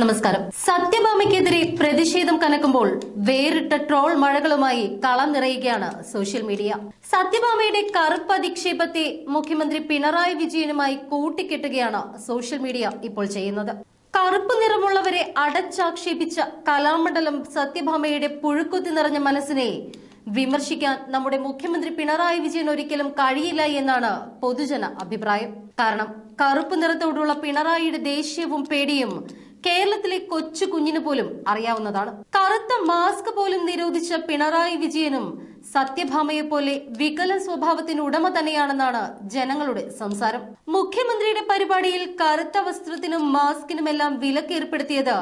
നമസ്കാരം. സത്യഭാമയ്ക്കെതിരെ പ്രതിഷേധം കനക്കുമ്പോൾ വേറിട്ട ട്രോൾ മഴകളുമായി കളം നിറയുകയാണ് സോഷ്യൽ മീഡിയ. സത്യഭാമയുടെ കറുപ്പ് അധിക്ഷേപത്തെ മുഖ്യമന്ത്രി പിണറായി വിജയനുമായി കൂട്ടിക്കെട്ടുകയാണ് സോഷ്യൽ മീഡിയ ഇപ്പോൾ ചെയ്യുന്നത്. കറുപ്പ് നിറമുള്ളവരെ അടച്ചാക്ഷേപിച്ച കലാമണ്ഡലം സത്യഭാമയുടെ പുഴുക്കുത്തി നിറഞ്ഞ മനസ്സിനെ വിമർശിക്കാൻ നമ്മുടെ മുഖ്യമന്ത്രി പിണറായി വിജയൻ ഒരിക്കലും കഴിയില്ല എന്നാണ് പൊതുജന അഭിപ്രായം. കാരണം കറുപ്പ് നിറത്തോടുള്ള പിണറായിയുടെ ദേഷ്യവും പേടിയും കേരളത്തിലെ കൊച്ചു കുഞ്ഞിന് പോലും അറിയാവുന്നതാണ്. കറുത്ത മാസ്ക് പോലും നിരോധിച്ച പിണറായി വിജയനും സത്യഭാമയെ പോലെ വികല സ്വഭാവത്തിന് ഉടമ തന്നെയാണെന്നാണ് ജനങ്ങളുടെ സംസാരം. മുഖ്യമന്ത്രിയുടെ പരിപാടിയിൽ കറുത്ത വസ്ത്രത്തിനും മാസ്കിനുമെല്ലാം വിലക്കേർപ്പെടുത്തിയത്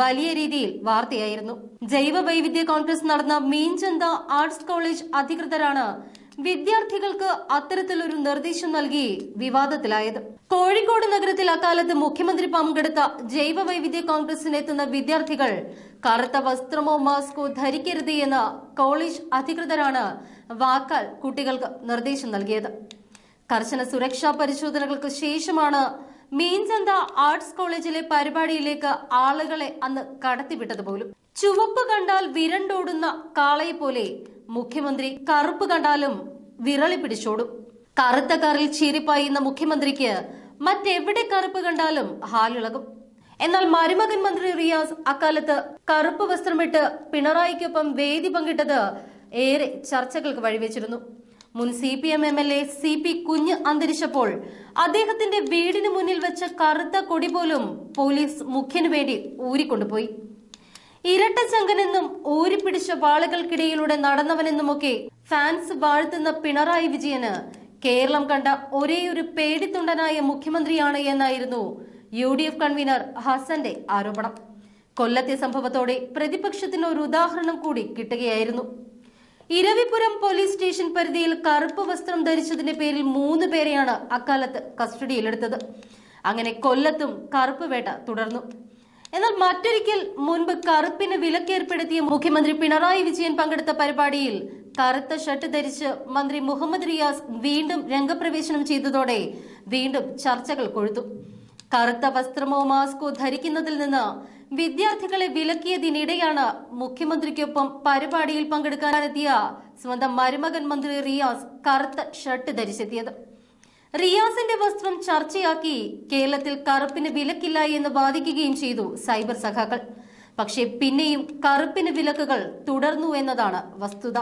വലിയ രീതിയിൽ വാർത്തയായിരുന്നു. ജൈവ വൈവിധ്യ കോൺഗ്രസ് നടന്ന മീൻചന്ത ആർട്സ് കോളേജ് അധികൃതരാണ് വിദ്യാർത്ഥികൾക്ക് അത്തരത്തിലൊരു നിർദ്ദേശം നൽകി വിവാദത്തിലായത്. കോഴിക്കോട് നഗരത്തിൽ അക്കാലത്ത് മുഖ്യമന്ത്രി പങ്കെടുത്ത ജൈവ വൈവിധ്യ കോൺഗ്രസിനെത്തുന്ന വിദ്യാർത്ഥികൾ കറുത്ത വസ്ത്രമോ മാസ്കോ ധരിക്കരുത് എന്ന് കോളേജ് അധികൃതരാണ് വാക്കാൽ കുട്ടികൾക്ക് നിർദ്ദേശം നൽകിയത്. കർശന സുരക്ഷാ പരിശോധനകൾക്ക് ശേഷമാണ് മീൻചന്ത ആർട്സ് കോളേജിലെ പരിപാടിയിലേക്ക് ആളുകളെ അന്ന് കടത്തിവിട്ടത് പോലും. ചുവപ്പ് കണ്ടാൽ വിരണ്ടോടുന്ന കാളയെ പോലെ മുഖ്യമന്ത്രി കറുപ്പ് കണ്ടാലും വിരളി പിടിച്ചോടും. കറുത്ത കാറിൽ ചീരിപ്പായുന്ന മുഖ്യമന്ത്രിക്ക് മറ്റെവിടെ കറുപ്പ് കണ്ടാലും ഹാലിളകും. എന്നാൽ മരുമകൻ മന്ത്രി റിയാസ് അക്കാലത്ത് കറുപ്പ് വസ്ത്രമിട്ട് പിണറായിക്കൊപ്പം വേദി പങ്കിട്ടത് ഏറെ ചർച്ചകൾക്ക് വഴിവെച്ചിരുന്നു. മുൻ C P M M L A C P Kunju അന്തരിച്ചപ്പോൾ അദ്ദേഹത്തിന്റെ വീടിന് മുന്നിൽ വെച്ച കറുത്ത കൊടി പോലും പോലീസ് മുഖ്യനു വേണ്ടി ഊരിക്കൊണ്ടുപോയി. ഇരട്ടച്ചങ്കനെന്നും ഊരിപ്പിടിച്ച വാളുകൾക്കിടയിലൂടെ നടന്നവനെന്നുമൊക്കെ ഫാൻസ് വാഴ്ത്തുന്ന പിണറായി വിജയന് കേരളം കണ്ട ഒരേയൊരു പേടിത്തൊണ്ടനായ മുഖ്യമന്ത്രിയാണ് എന്നായിരുന്നു യു ഡി എഫ് കൺവീനർ ഹസന്റെ ആരോപണം. കൊല്ലത്തെ സംഭവത്തോടെ പ്രതിപക്ഷത്തിന് ഒരു ഉദാഹരണം കൂടി കിട്ടുകയായിരുന്നു. ഇരവിപുരം പോലീസ് സ്റ്റേഷൻ പരിധിയിൽ കറുപ്പ് വസ്ത്രം ധരിച്ചതിന്റെ പേരിൽ മൂന്ന് പേരെയാണ് അക്കാലത്ത് കസ്റ്റഡിയിലെടുത്തത്. അങ്ങനെ കൊല്ലത്തും കറുപ്പ് വേട്ട തുടർന്നു. എന്നാൽ മറ്റൊരിക്കൽ മുൻപ് കറുപ്പിന് വിലക്കേർപ്പെടുത്തിയ മുഖ്യമന്ത്രി പിണറായി വിജയൻ പങ്കെടുത്ത പരിപാടിയിൽ കറുത്ത ഷർട്ട് ധരിച്ച് മന്ത്രി മുഹമ്മദ് റിയാസ് വീണ്ടും രംഗപ്രവേശനം ചെയ്തതോടെ വീണ്ടും ചർച്ചകൾ കൊഴുത്തു. കറുത്ത വസ്ത്രമോ മാസ്കോ ധരിക്കുന്നതിൽ നിന്ന് വിദ്യാർത്ഥികളെ വിലക്കിയതിനിടെയാണ് മുഖ്യമന്ത്രിക്കൊപ്പം പരിപാടിയിൽ പങ്കെടുക്കാനെത്തിയ സ്വന്തം മരുമകൻ മന്ത്രി റിയാസ് കറുത്ത ഷർട്ട് ധരിച്ചെത്തിയത്. റിയാസിന്റെ വസ്ത്രം ചർച്ചയാക്കി കേരളത്തിൽ കറുപ്പിന് വിലക്കില്ല എന്ന് വാദിക്കുകയും ചെയ്തു സൈബർ സഖാക്കൾ. പക്ഷേ പിന്നെയും കറുപ്പിന് വിലക്കുകൾ തുടർന്നു എന്നതാണ് വസ്തുത.